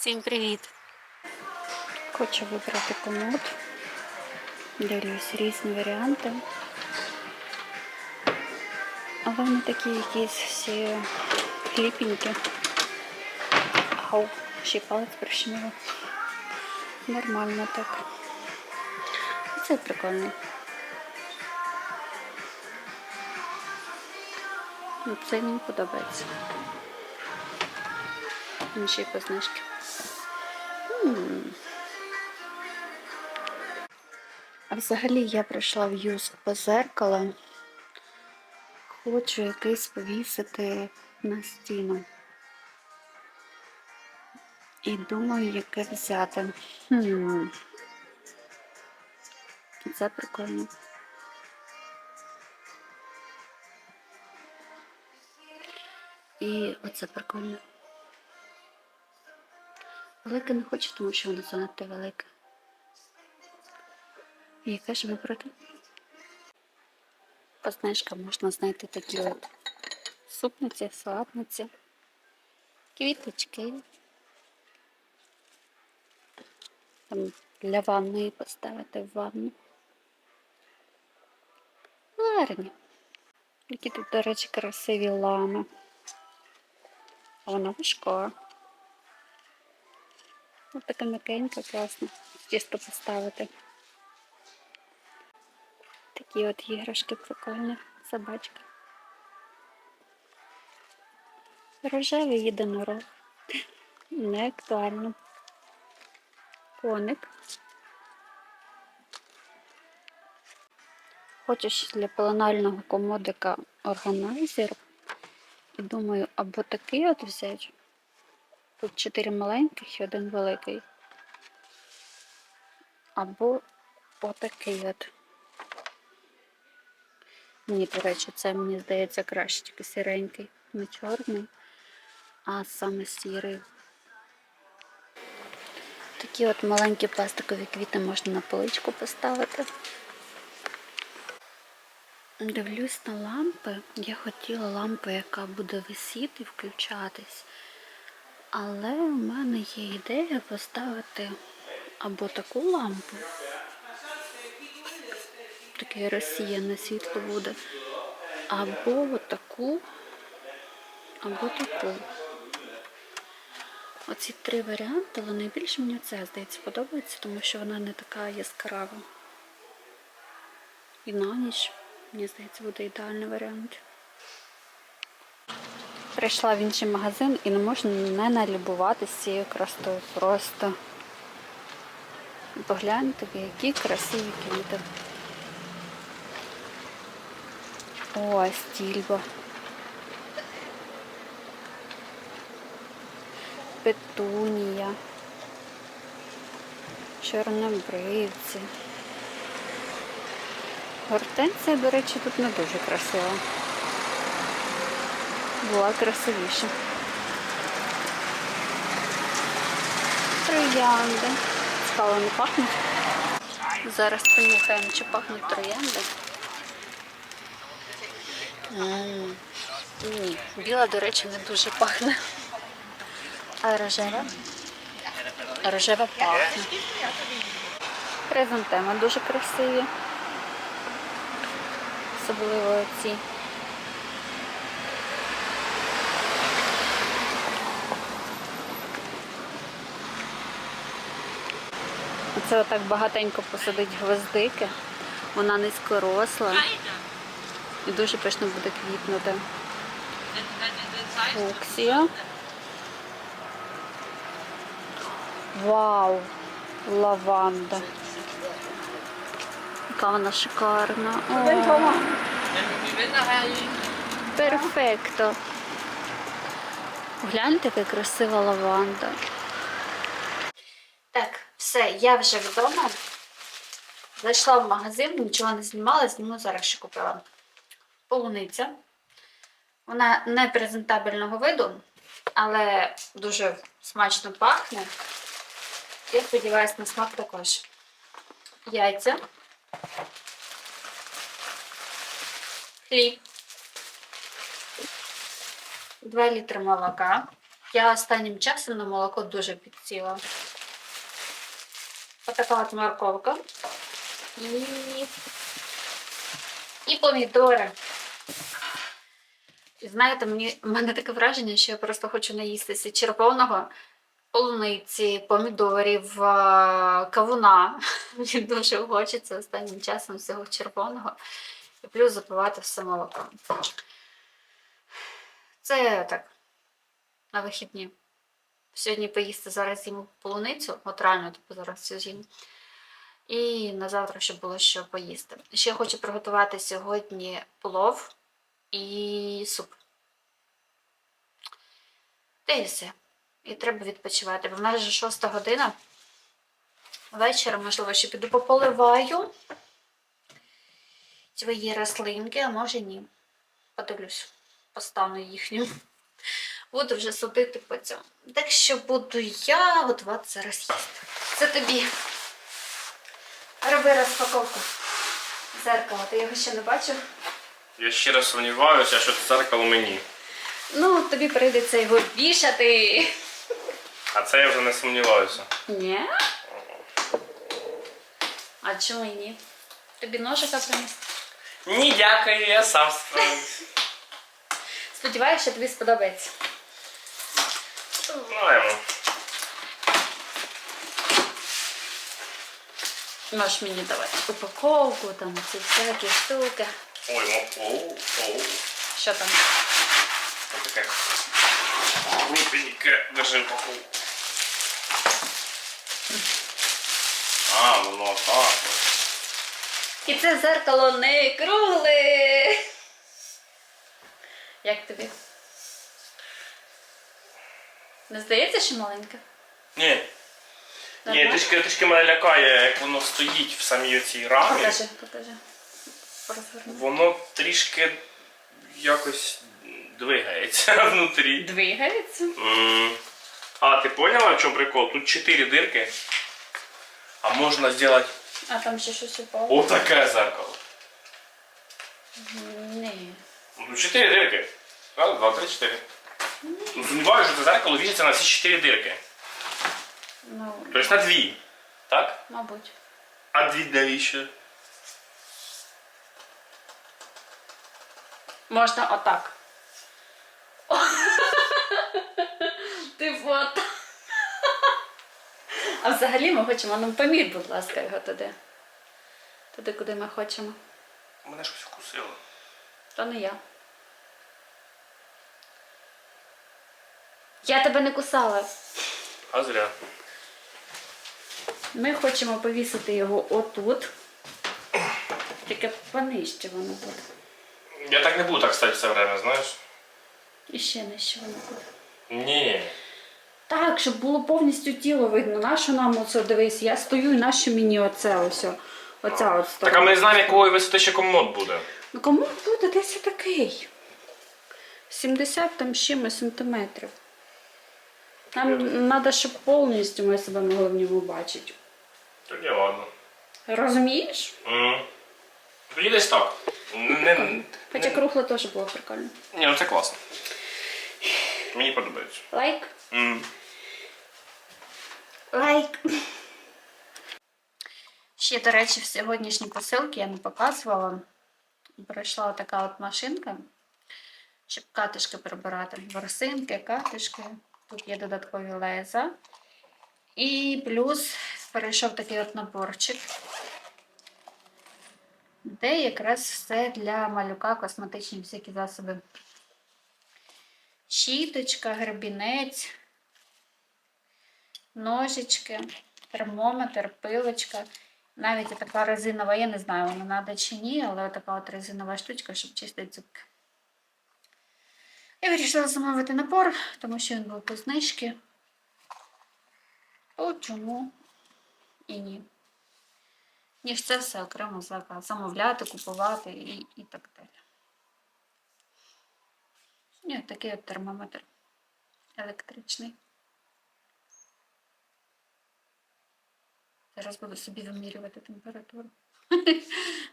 Всім привіт! Хочу вибрати комод. Дивлюсь різні варіанти. Але вони такі якісь всі хліпенькі. Ау, ще й палець прищемило. Нормально так. Це прикольний. Ну, Це мені подобається. Він ще А взагалі я прийшла в юск по зеркало. Хочу якийсь повісити на стіну. І думаю, яке взяти. Хм. Це прикольно. І оце прикольно. Велике не хочу, тому що воно занадто велике. І Яке ж вибрати? По знижкам можна знайти такі от супниці, салатниці, квіточки. Там для ванної поставити в ванну. Гарні. Які тут, до речі, красиві лами. Вона важка. Ось така м'якенька, класна. Тісто поставити. Такі от іграшки прикольні. Собачки. Рожевий єдинорог. Не актуально. Коник. Хочу ще для пеленального комодика органайзер. І думаю, або такий от взяти. Тут чотири маленьких і один великий. Або отакий от. Мені, до речі, це мені здається краще, тільки сіренький, не чорний, а саме сірий. Такі от маленькі пластикові квіти можна на поличку поставити. Дивлюсь на лампи. Я хотіла лампу, яка буде висіти, включатись. Але в мене є ідея поставити або таку лампу. Таке розсіяне світло буде. Або таку, або таку. Оці три варіанти, але найбільше мені ця, здається, подобається, тому що вона не така яскрава. І на ніч, мені здається, буде ідеальний варіант. Прийшла в інший магазин і не можна не налюбуватися цією красотою. Просто погляньте, які красиві квіти. О, стільба. Петунія. Чорнобривці. Гортенція, до речі, тут не дуже красива. Була красивіша. Троянди. Цікаво, не пахнуть. Зараз понюхаємо, чи пахнуть троянди. М, Ні, біла, до речі, не дуже пахне. А рожева? Рожева пахне. Хризантеми дуже красиві. Особливо ці. Це отак багатенько посадить гвоздики. Вона низькоросла і дуже пишно буде квітнути. Фуксія. Вау! Лаванда. Яка вона шикарна. Перфекто. Гляньте, яка красива лаванда. Так, все, я вже вдома. Зайшла в магазин, нічого не знімала, зніму зараз що купила. Полуниця. Вона не презентабельного виду, але дуже смачно пахне. Я сподіваюся, на смак також. Яйця. Хліб. 2 літри молока. Я останнім часом на молоко дуже підсіла. Отака от морковка. І, і помідори. І знаєте, мені, в мене таке враження, що я просто хочу наїстися червоного, полуниці, помідорів, кавуна. Мені дуже хочеться останнім часом всього червоного. І плюс запивати все молоком. Це так, на вихідні. Сьогодні поїсти зараз їм полуницю, от реально типу зараз цю з'їм. І на завтра, щоб було що поїсти. Ще хочу приготувати сьогодні плов і суп. Та і все. І треба відпочивати, бо в нас вже шоста година. Вечора, можливо, ще піду пополиваю свої рослинки, а може ні. Подивлюсь, постану їхнім. Буду вже судити по цьому. Так що буду я готувати зараз їсти. Це тобі. Роби розпаковку. Зеркало, ти його ще не бачив? Я щиро сумніваюся, що це зеркало мені. Ну, тобі прийдеться його вішати. А це я вже не сумніваюся. Ні? А чому і ні? Тобі ножика принести? Ні, дякую, я сам справлюсь. Сподіваюся, що тобі сподобається. Знаємо. Можеш мені давати упаковку, там ці всякі штуки. Ой, ну, оу, оу. Що там? Ось таке крупненьке. Держи упаковку. А, воно так. І це зеркало не кругле. Як тобі? Не здається, що маленьке? Ні. Ні, Нормально? трішки, трішки мене лякає, як воно стоїть в самій цій рамі. Покажи, покажи. Розгорни. Воно трішки якось двигається внутрі. Двигається. М. А, ти поняла, в чому прикол? Тут 4 дирки. А можна зробити А там ще щось упало? отаке зеркало. Ні. Ну, 4 дирки. Раз, два, три, чотири. Ну, сумніваюся, що це зеркало віситься на всі 4 дирки. Ну, Тобто на дві. Так? мабуть. А дві навіщо? Можна отак. Типу отак. А взагалі ми хочемо, ну помір, будь ласка, його туди. Туди, куди ми хочемо. Мене щось вкусило. То не я. Я тебе не кусала. А зря. Ми хочемо повісити його отут. Тільки понижче воно буде. Я так не буду так стати все время, знаєш? І ще нижче воно буде. Ні. Так, щоб було повністю тіло видно. Нащо нам оце дивись? Я стою і нащо мені оце ось. Оця от Так а ми не знаємо, якої висоти ще комод буде. Ну кому буде десь такий? 70 там чимось сантиметрів. Нам треба, щоб повністю ми себе могли в ньому бачити. Тоді ладно. Розумієш? Тоді десь так. Не, Хоча не- кругле теж було прикольно. Ні, ну це класно. Мені подобається. Лайк. Лайк. Ще, до речі, в сьогоднішній посилці я не показувала. Прийшла така от машинка, щоб катишки прибирати. Ворсинки, катишки. Тут є додаткові леза. І плюс перейшов такий от наборчик, де якраз все для малюка, косметичні всякі засоби. Щіточка, гребінець, ножички, термометр, пилочка. Навіть така резинова, я не знаю, вона треба чи ні, але така от резинова штучка, щоб чистити зубки. Я вирішила замовити напор, тому що він був по знижці. То чому і ні. Ніж це все окремо. Замовляти, купувати і, і так далі. Ні, такий от термометр електричний. Зараз буду собі вимірювати температуру.